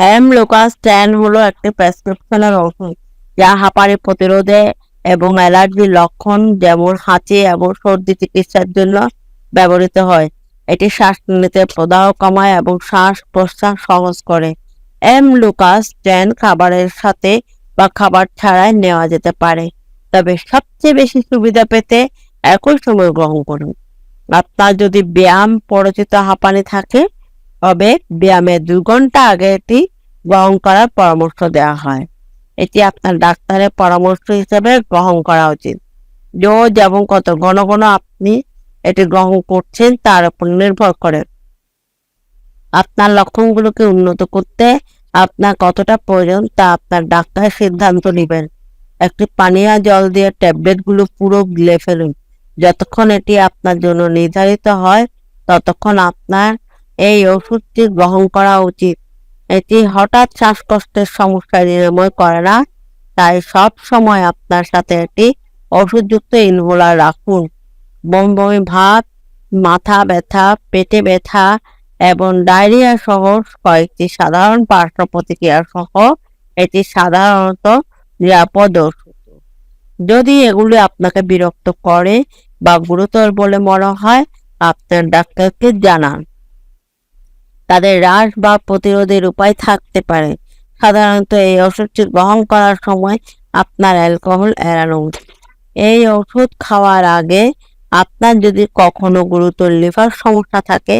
হ্যামলোকাস tan হলো একটি প্রেসক্রিপশনের ওষুধ যা হাঁপানি প্রতিরোধে এবং অ্যালার্জির লক্ষণ যেমন হাঁচি এবং সর্দি চিকিৎসার জন্য ব্যবহৃত হয়। এটি শ্বাস নিতে প্রদাহ কমায় এবং শ্বাস প্রশ্বাস সহজ করে। এম লুকাস ট্যান খাবারের সাথে বা খাবার ছাড়াই নেওয়া যেতে পারে, তবে সবচেয়ে বেশি সুবিধা পেতে একই সময় গ্রহণ করুন। আপনার যদি ব্যায়াম, পরিচিত হাঁপানি থাকে তবে ব্যায়ামের দু ঘণ্টা আগে এটি গ্রহণ করার পরামর্শ দেওয়া হয়। এটি আপনার ডাক্তারের পরামর্শ হিসেবে গ্রহণ করা উচিত। ডোজ এবং কত ঘন ঘন আপনি এটি গ্রহণ করছেন তার উপর নির্ভর করে। আপনার লক্ষণগুলোকে উন্নত করতে আপনার কতটা প্রয়োজন তা আপনার ডাক্তার সিদ্ধান্ত নেবেন। একটি পানীয় জল দিয়ে ট্যাবলেটগুলো পুরো গিলে ফেলুন। যতক্ষণ এটি আপনার জন্য নির্ধারিত হয়, ততক্ষণ আপনার এই ওষুধটি গ্রহণ করা উচিত। এটি হঠাৎ শ্বাসকষ্টের সমস্যা নিরাময় করে না, তাই সব সময় আপনার সাথে একটি ওষুধযুক্ত ইনহেলার রাখুন। বমি ভাব, মাথা ব্যথা, পেটে ব্যথা এবং ডায়রিয়া সহ কয়েকটি সাধারণ পার্শ্ব প্রতিক্রিয়া সহ এটি সাধারণত নিরাপদ ওষুধ। যদি এগুলি আপনাকে বিরক্ত করে বা গুরুতর বলে মনে হয়, আপনার ডাক্তারকে জানান। তাদের হ্রাস বা প্রতিরোধের উপায় থাকতে পারে। সাধারণত এই ওষুধটি গ্রহণ করার সময় আপনার অ্যালকোহল এড়ানো উচিত। এই ওষুধ খাওয়ার আগে আপনার যদি কখনো গুরুতর লিভার সমস্যা থাকে,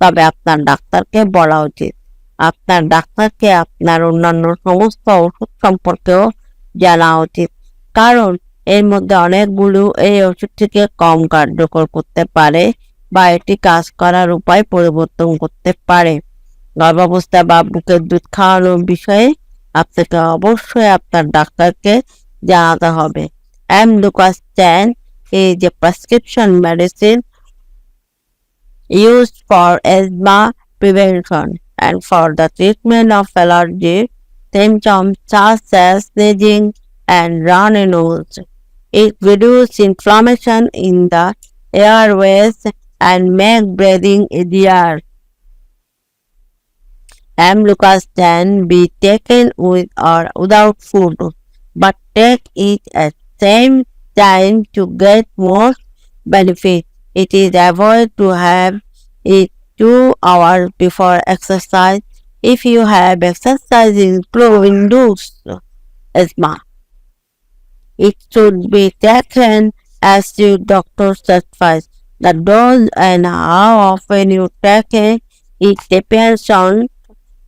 তবে আপনার ডাক্তারকে বলা উচিত। আপনার ডাক্তারকে আপনার অন্যান্য সমস্ত ওষুধ সম্পর্কেও জানা উচিত। কারণ এর মধ্যে অনেকগুলো এই ওষুধটিকে কম কার্যকর করতে পারে বা এটি কাজ করার উপায় পরিবর্তন করতে পারে। গর্ভাবস্থা বা বুকের দুধ খাওয়ানোর বিষয়ে আপনাকে অবশ্যই আপনার ডাক্তারকে জানাতে হবে। এম লুকাস চ্যান এই যে prescription medicine use for asthma prevention and for the treatment of allergy, symptom সাজিং and run a nose. It reduce inflammation in the airways and make breathing easier. Amlucas can be taken with or without food, but take it at same time to get more benefit. It is avoid to have it two hours before exercise if you have exercise induced asthma. It should be taken as your doctor certifies. The dose and how often you take it, it depends on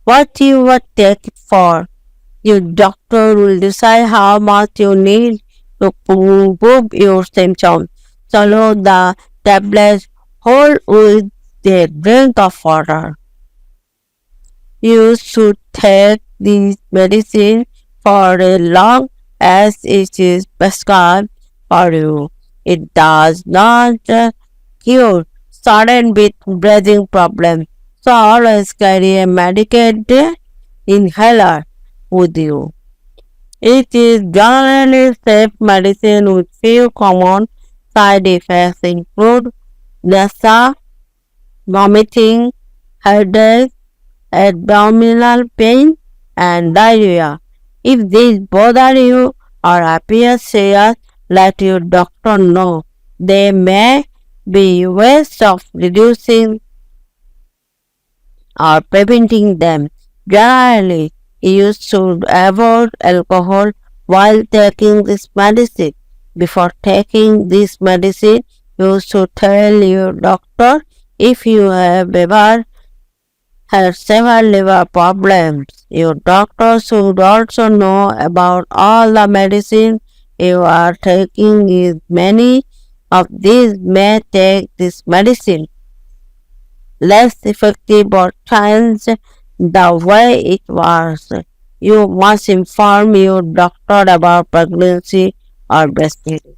what you will take it for. Your doctor will decide how much you need to improve your symptoms. Swallow the tablets whole with a drink of water. You should take this medicine for as long as it is prescribed for you. It does not cure sudden with breathing problems. So always carry a medicated inhaler with you. It is generally safe medicine with few common side effects include nausea, vomiting, headache, abdominal pain, and diarrhea. If these bother you or appear serious, let your doctor know. They may be ways of reducing or preventing them. Generally, you should avoid alcohol while taking this medicine. Before taking this medicine, you should tell your doctor if you have ever had several liver problems. Your doctor should also know about all the medicine you are taking is many of these may take this medicine less effective or change the way it works. You must inform your doctor about pregnancy or breastfeeding.